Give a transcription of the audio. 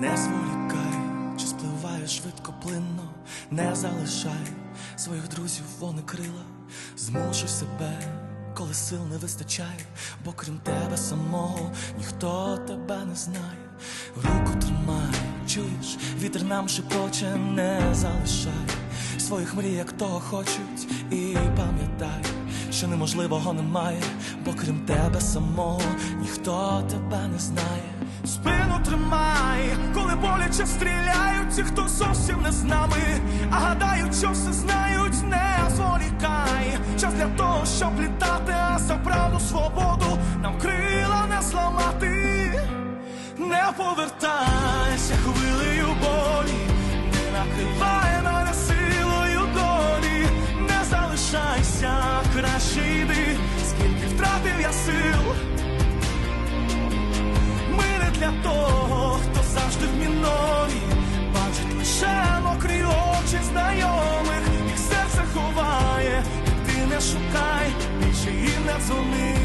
Не зволікай, чи спливає швидко плинно, не залишай своїх друзів, вони крила, змушуй себе, коли сил не вистачає, бо крім тебе самого ніхто тебе не знає. Руку тримай, чуєш, вітер нам шепоче, не залишай. Своїх мрій, як того хочуть, і пам'ятай, що неможливого немає, бо крім тебе самого ніхто тебе не знає. Спину тримай, коли боляче стріляють, ті, хто зовсім не з нами, а гадають, що все знають, не зволікай. Час для того, щоб літати, а за правду свободу нам крила не зламати. Не повертайся хвилею болі, не накривай краще йди, скільки втратив я сил. Ми не для того, хто завжди в мінорі, бачить лише мокрі очі знайомих, їх серце ховає, і ти не шукай, більше і не дзвони.